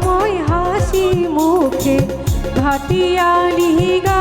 সময় হাসি মুখে ভাটিয়ালি গা